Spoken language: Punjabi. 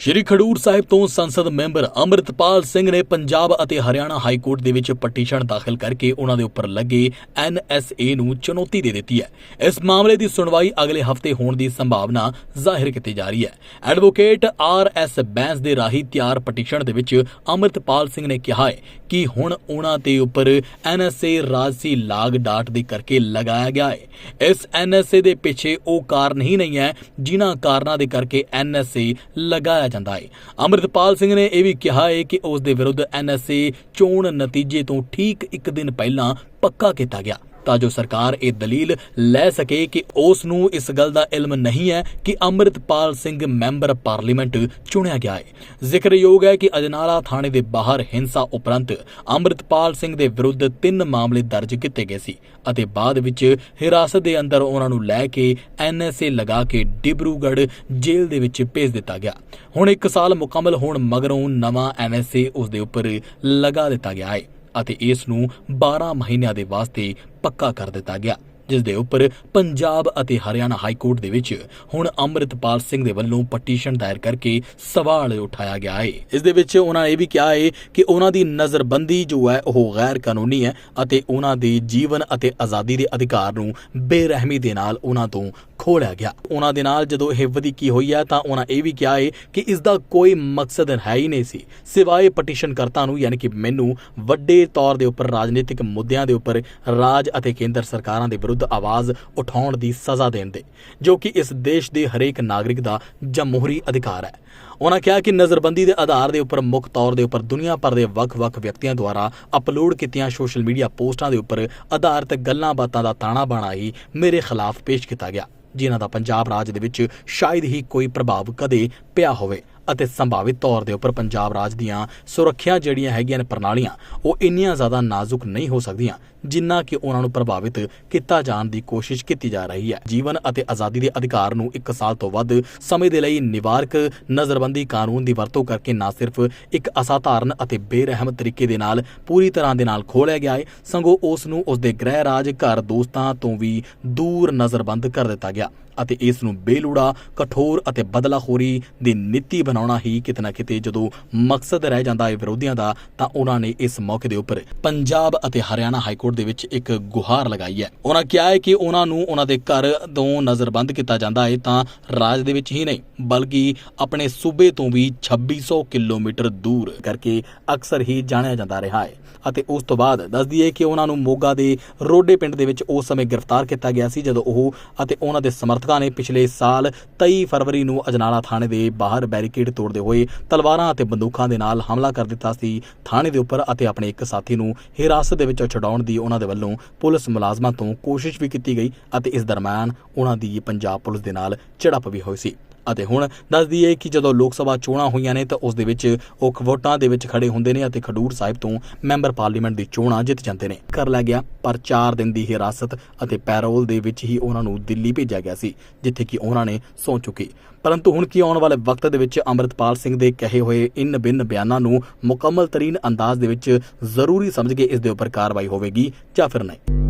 ਸ਼੍ਰੀ ਖਡੂਰ ਸਾਹਿਬ ਤੋਂ ਸੰਸਦ ਮੈਂਬਰ ਅੰਮ੍ਰਿਤਪਾਲ ਸਿੰਘ ਨੇ ਪੰਜਾਬ ਅਤੇ ਹਰਿਆਣਾ ਹਾਈ ਕੋਰਟ ਦੇ ਵਿੱਚ ਪਟੀਸ਼ਨ ਦਾਖਲ ਕਰਕੇ ਉਹਨਾਂ ਦੇ ਉੱਪਰ ਲੱਗੇ ਐਨਐਸਏ ਨੂੰ ਚੁਣੌਤੀ ਦੇ ਦਿੱਤੀ ਹੈ। ਇਸ ਮਾਮਲੇ ਦੀ ਸੁਣਵਾਈ ਅਗਲੇ ਹਫ਼ਤੇ ਹੋਣ ਦੀ ਸੰਭਾਵਨਾ ਜ਼ਾਹਿਰ ਕੀਤੀ ਜਾ ਰਹੀ ਹੈ। ਐਡਵੋਕੇਟ ਆਰ ਐਸ ਬੈਂਸ ਦੇ ਰਾਹੀਂ ਤਿਆਰ ਪਟੀਸ਼ਨ ਦੇ ਵਿੱਚ ਅੰਮ੍ਰਿਤਪਾਲ ਸਿੰਘ ਨੇ ਕਿਹਾ ਹੈ ਕਿ ਹੁਣ ਉਹਨਾਂ ਦੇ ਉੱਪਰ ਐਨਐਸਏ ਰਾਜਸੀ ਲਾਗ ਡਾਟ ਦੇ ਕਰਕੇ ਲਗਾਇਆ ਗਿਆ ਹੈ। ਇਸ ਐਨਐਸਏ ਦੇ ਪਿੱਛੇ ਉਹ ਕਾਰਨ ਹੀ ਨਹੀਂ ਹੈ ਜਿਨ੍ਹਾਂ ਕਾਰਨਾਂ ਦੇ ਕਰਕੇ ਐਨਐਸਏ ਲਗਾਇਆ ਜਾਂਦਾ ਹੈ ਅੰਮ੍ਰਿਤਪਾਲ ਸਿੰਘ ਨੇ ਇਹ ਵੀ ਕਿਹਾ ਹੈ ਕਿ ਉਸ ਦੇ ਵਿਰੁੱਧ ਐਨਐਸਏ ਚੋਣ ਨਤੀਜੇ ਤੋਂ ਠੀਕ ਇੱਕ ਦਿਨ ਪਹਿਲਾਂ ਪੱਕਾ ਕੀਤਾ ਗਿਆ। ਤਾਂ ਜੋ ਸਰਕਾਰ ਇਹ ਦਲੀਲ ਲੈ ਸਕੇ ਕਿ ਉਸ ਨੂੰ ਇਸ ਗੱਲ ਦਾ ਇਲਮ ਨਹੀਂ ਹੈ ਕਿ ਅੰਮ੍ਰਿਤਪਾਲ ਸਿੰਘ ਮੈਂਬਰ ਪਾਰਲੀਮੈਂਟ ਚੁਣਿਆ ਗਿਆ ਹੈ। ਜ਼ਿਕਰਯੋਗ ਹੈ ਕਿ ਅਜਨਾਲਾ ਥਾਣੇ ਦੇ ਬਾਹਰ ਹਿੰਸਾ ਉਪਰੰਤ ਅੰਮ੍ਰਿਤਪਾਲ ਸਿੰਘ ਦੇ ਵਿਰੁੱਧ ਤਿੰਨ ਮਾਮਲੇ ਦਰਜ ਕੀਤੇ ਗਏ ਸੀ ਅਤੇ ਬਾਅਦ ਵਿੱਚ ਹਿਰਾਸਤ ਦੇ ਅੰਦਰ ਉਹਨਾਂ ਨੂੰ ਲੈ ਕੇ ਐਨਐਸਏ ਲਗਾ ਕੇ ਡਿਬਰੂਗੜ੍ਹ ਜੇਲ੍ਹ ਦੇ ਵਿੱਚ ਭੇਜ ਦਿੱਤਾ ਗਿਆ। ਹੁਣ 1 ਸਾਲ ਮੁਕੰਮਲ ਹੋਣ ਮਗਰੋਂ ਨਵਾਂ ਐਨਐਸਏ ਉਸ ਦੇ ਉੱਪਰ ਲਗਾ ਦਿੱਤਾ ਗਿਆ ਹੈ। ਅਤੇ ਇਸ ਨੂੰ 12 ਮਹੀਨਿਆਂ ਦੇ ਵਾਸਤੇ ਪੱਕਾ ਕਰ ਦਿੱਤਾ ਗਿਆ, ਜਿਸ ਦੇ ਉੱਪਰ ਪੰਜਾਬ ਅਤੇ ਹਰਿਆਣਾ ਹਾਈ ਕੋਰਟ ਦੇ ਵਿੱਚ ਹੁਣ ਅੰਮ੍ਰਿਤਪਾਲ ਸਿੰਘ ਦੇ ਵੱਲੋਂ ਪਟੀਸ਼ਨ ਦਾਇਰ ਕਰਕੇ ਸਵਾਲ ਉਠਾਇਆ ਗਿਆ ਹੈ। ਇਸ ਦੇ ਵਿੱਚ ਉਹਨਾਂ ਇਹ ਵੀ ਕਿਹਾ ਹੈ ਕਿ ਉਹਨਾਂ ਦੀ ਨਜ਼ਰਬੰਦੀ ਜੋ ਹੈ, ਉਹ ਗੈਰ ਕਾਨੂੰਨੀ ਹੈ ਅਤੇ ਉਹਨਾਂ ਦੇ ਜੀਵਨ ਅਤੇ ਆਜ਼ਾਦੀ ਦੇ ਅਧਿਕਾਰ ਨੂੰ ਬੇਰਹਿਮੀ ਦੇ ਨਾਲ ਉਹਨਾਂ ਤੋਂ ਖੋਲਿਆ ਗਿਆ। ਉਹਨਾਂ ਦੇ ਨਾਲ ਜਦੋਂ ਇਹ ਵਧੀਕੀ ਹੋਈ ਹੈ ਤਾਂ ਉਹਨਾਂ ਇਹ ਵੀ ਕਿਹਾ ਹੈ ਕਿ ਇਸ ਦਾ ਕੋਈ ਮਕਸਦ ਹੈ ਹੀ ਨਹੀਂ ਸੀ। ਸਿਵਾਏ ਪਟੀਸ਼ਨ ਕਰਤਾ ਨੂੰ ਯਾਨੀ ਕਿ ਮੈਨੂੰ ਵੱਡੇ ਤੌਰ ਦੇ ਉੱਪਰ ਰਾਜਨੀਤਿਕ ਮੁੱਦਿਆਂ ਦੇ ਉੱਪਰ ਰਾਜ ਅਤੇ ਕੇਂਦਰ ਸਰਕਾਰਾਂ ਦੇ ਵਿਰੁੱਧ ਆਵਾਜ਼ ਉਠਾਉਣ ਦੀ ਸਜ਼ਾ ਦੇਣ ਦੇ, ਜੋ ਕਿ ਇਸ ਦੇਸ਼ ਦੇ ਹਰੇਕ ਨਾਗਰਿਕ ਦਾ ਜਮਹੂਰੀ ਅਧਿਕਾਰ ਹੈ। ਉਹਨਾਂ ਕਿਹਾ ਕਿ ਨਜ਼ਰਬੰਦੀ ਦੇ ਆਧਾਰ ਦੇ ਉੱਪਰ ਮੁੱਖ ਤੌਰ ਦੇ ਉੱਪਰ ਦੁਨੀਆ ਭਰ ਦੇ ਵੱਖ-ਵੱਖ ਵਿਅਕਤੀਆਂ ਦੁਆਰਾ ਅਪਲੋਡ ਕੀਤੀਆਂ ਸੋਸ਼ਲ ਮੀਡੀਆ ਪੋਸਟਾਂ ਦੇ ਉੱਪਰ ਆਧਾਰਿਤ ਗੱਲਾਂ ਬਾਤਾਂ ਦਾ ਤਾਣਾ ਬਾਣਾ ਹੀ ਮੇਰੇ ਖਿਲਾਫ ਪੇਸ਼ ਕੀਤਾ ਗਿਆ, ਜਿਨ੍ਹਾਂ ਦਾ ਪੰਜਾਬ ਰਾਜ ਦੇ ਵਿੱਚ ਸ਼ਾਇਦ ਹੀ ਕੋਈ ਪ੍ਰਭਾਵ ਕਦੇ ਪਿਆ ਹੋਵੇ ਅਤੇ ਸੰਭਾਵਿਤ ਤੌਰ ਦੇ ਉੱਪਰ ਪੰਜਾਬ ਰਾਜ ਦੀਆਂ ਸੁਰੱਖਿਆ ਜਿਹੜੀਆਂ ਹੈਗੀਆਂ ਨੇ ਪ੍ਰਣਾਲੀਆਂ, ਉਹ ਇੰਨੀਆਂ ਜ਼ਿਆਦਾ ਨਾਜ਼ੁਕ ਨਹੀਂ ਹੋ ਸਕਦੀਆਂ ਜਿੰਨਾ ਕਿ ਉਹਨਾਂ ਨੂੰ ਪ੍ਰਭਾਵਿਤ ਕੀਤਾ ਜਾਣ ਦੀ ਕੋਸ਼ਿਸ਼ ਕੀਤੀ ਜਾ ਰਹੀ ਹੈ। ਜੀਵਨ ਅਤੇ ਆਜ਼ਾਦੀ ਦੇ ਅਧਿਕਾਰ ਨੂੰ 1 ਸਾਲ ਤੋਂ ਵੱਧ ਸਮੇਂ ਦੇ ਲਈ ਨਿਵਾਰਕ ਨਜ਼ਰਬੰਦੀ ਕਾਨੂੰਨ ਦੀ ਵਰਤੋਂ ਕਰਕੇ ਨਾ ਸਿਰਫ ਇੱਕ ਅਸਾਧਾਰਨ ਅਤੇ ਬੇਰਹਿਮ ਤਰੀਕੇ ਦੇ ਨਾਲ ਪੂਰੀ ਤਰ੍ਹਾਂ ਦੇ ਨਾਲ ਖੋਲਿਆ ਗਿਆ ਹੈ, ਸੰਗੋ ਉਸ ਨੂੰ ਉਸ ਦੇ ਗ੍ਰਹਿ ਰਾਜ ਘਰ ਦੋਸਤਾਂ ਤੋਂ ਵੀ ਦੂਰ ਨਜ਼ਰਬੰਦ ਕਰ ਦਿੱਤਾ ਗਿਆ ਅਤੇ ਇਸ ਨੂੰ ਬੇਲੂੜਾ, ਕਠੋਰ ਅਤੇ ਬਦਲਾਖੋਰੀ ਦੀ ਨੀਤੀ ਬਣਾਉਣਾ ਹੀ ਕਿਤੇ ਨਾ ਕਿਤੇ ਜਦੋਂ ਮਕਸਦ ਰਹਿ ਜਾਂਦਾ ਹੈ ਵਿਰੋਧੀਆਂ ਦਾ, ਤਾਂ ਉਹਨਾਂ ਨੇ ਇਸ ਮੌਕੇ ਦੇ ਉੱਪਰ ਪੰਜਾਬ ਅਤੇ ਹਰਿਆਣਾ ਹਾਈ ਕੋਰਟ ਦੇ ਵਿੱਚ ਇੱਕ ਗੁਹਾਰ ਲਗਾਈ ਹੈ। ਉਹਨਾਂ ਕਿਹਾ ਹੈ ਕਿ ਉਹਨਾਂ ਨੂੰ ਉਹਨਾਂ ਦੇ ਘਰ ਤੋਂ ਨਜ਼ਰਬੰਦ ਕੀਤਾ ਜਾਂਦਾ ਹੈ, ਤਾਂ ਰਾਜ ਦੇ ਵਿੱਚ ਹੀ ਨਹੀਂ, ਬਲਕਿ ਆਪਣੇ ਸੂਬੇ ਤੋਂ ਵੀ 2600 ਕਿਲੋਮੀਟਰ ਦੂਰ ਕਰਕੇ ਅਕਸਰ ਹੀ ਜਾਣਿਆ ਜਾਂਦਾ ਰਿਹਾ ਹੈ। ਅਤੇ ਉਸ ਤੋਂ ਬਾਅਦ ਦੱਸ ਦਈਏ ਕਿ ਉਹਨਾਂ ਨੂੰ ਮੋਗਾ ਦੇ ਰੋਡੇ ਪਿੰਡ ਦੇ ਵਿੱਚ ਉਸ ਸਮੇਂ ਗ੍ਰਿਫਤਾਰ ਕੀਤਾ ਗਿਆ ਸੀ, ਜਦੋਂ ਉਹ ਅਤੇ ਉਹਨਾਂ ਦੇ ਸਮਰਥਕਾਂ ਨੇ ਪਿਛਲੇ ਸਾਲ 23 ਫਰਵਰੀ ਨੂੰ ਅਜਨਾਲਾ ਥਾਣੇ ਦੇ ਬਾਹਰ ਬੈਰੀਕੇਡ ਤੋੜਦੇ ਹੋਏ ਤਲਵਾਰਾਂ ਅਤੇ ਬੰਦੂਕਾਂ ਦੇ ਨਾਲ ਹਮਲਾ ਕਰ ਦਿੱਤਾ ਸੀ। ਥਾਣੇ ਦੇ ਉੱਪਰ ਅਤੇ ਆਪਣੇ ਇੱਕ ਸਾਥੀ ਨੂੰ ਹਿਰਾਸਤ ਦੇ ਵਿੱਚ ਛਡਾਉਣ ਦੀ ਉਹਨਾਂ ਦੇ ਵੱਲੋਂ ਪੁਲਿਸ ਮੁਲਾਜ਼ਮਾਂ ਤੋਂ ਕੋਸ਼ਿਸ਼ ਵੀ ਕੀਤੀ ਗਈ ਅਤੇ ਇਸ ਦਰਮਿਆਨ ਉਹਨਾਂ ਦੀ ਪੰਜਾਬ ਪੁਲਿਸ ਦੇ ਨਾਲ ਝੜਪ ਵੀ ਹੋਈ ਸੀ। ਅਤੇ ਹੁਣ ਦੱਸ ਦਈਏ ਕਿ ਜਦੋਂ ਲੋਕ ਸਭਾ ਚੋਣਾਂ ਹੋਈਆਂ ਨੇ ਤਾਂ ਉਸ ਦੇ ਵਿੱਚ ਉਹ ਵੋਟਾਂ ਦੇ ਵਿੱਚ ਖੜੇ ਹੁੰਦੇ ਨੇ ਅਤੇ ਖਡੂਰ ਸਾਹਿਬ ਤੋਂ ਮੈਂਬਰ ਪਾਰਲੀਮੈਂਟ ਦੀ ਚੋਣਾਂ ਜਿੱਤ ਜਾਂਦੇ ਨੇ। ਕਰ ਲਿਆ ਗਿਆ, ਪਰ 4 ਦਿਨ ਦੀ ਹਿਰਾਸਤ ਅਤੇ ਪੈਰੋਲ ਦੇ ਵਿੱਚ ਹੀ ਉਹਨਾਂ ਨੂੰ ਦਿੱਲੀ ਭੇਜਿਆ ਗਿਆ ਸੀ, ਜਿੱਥੇ ਕਿ ਉਹਨਾਂ ਨੇ ਸੌਂ ਚੁੱਕੀ। ਪਰੰਤੂ ਹੁਣ ਕੀ ਆਉਣ ਵਾਲੇ ਵਕਤ ਦੇ ਵਿੱਚ ਅੰਮ੍ਰਿਤਪਾਲ ਸਿੰਘ ਦੇ ਕਹੇ ਹੋਏ ਇਨ ਬਿਨ ਬਿਆਨਾਂ ਨੂੰ ਮੁਕੰਮਲ ਤਰੀਨ ਅੰਦਾਜ਼ ਦੇ ਵਿੱਚ ਜ਼ਰੂਰੀ ਸਮਝ ਕੇ ਇਸ ਦੇ ਉੱਪਰ ਕਾਰਵਾਈ ਹੋਵੇਗੀ ਜਾਂ ਫਿਰ ਨਹੀਂ।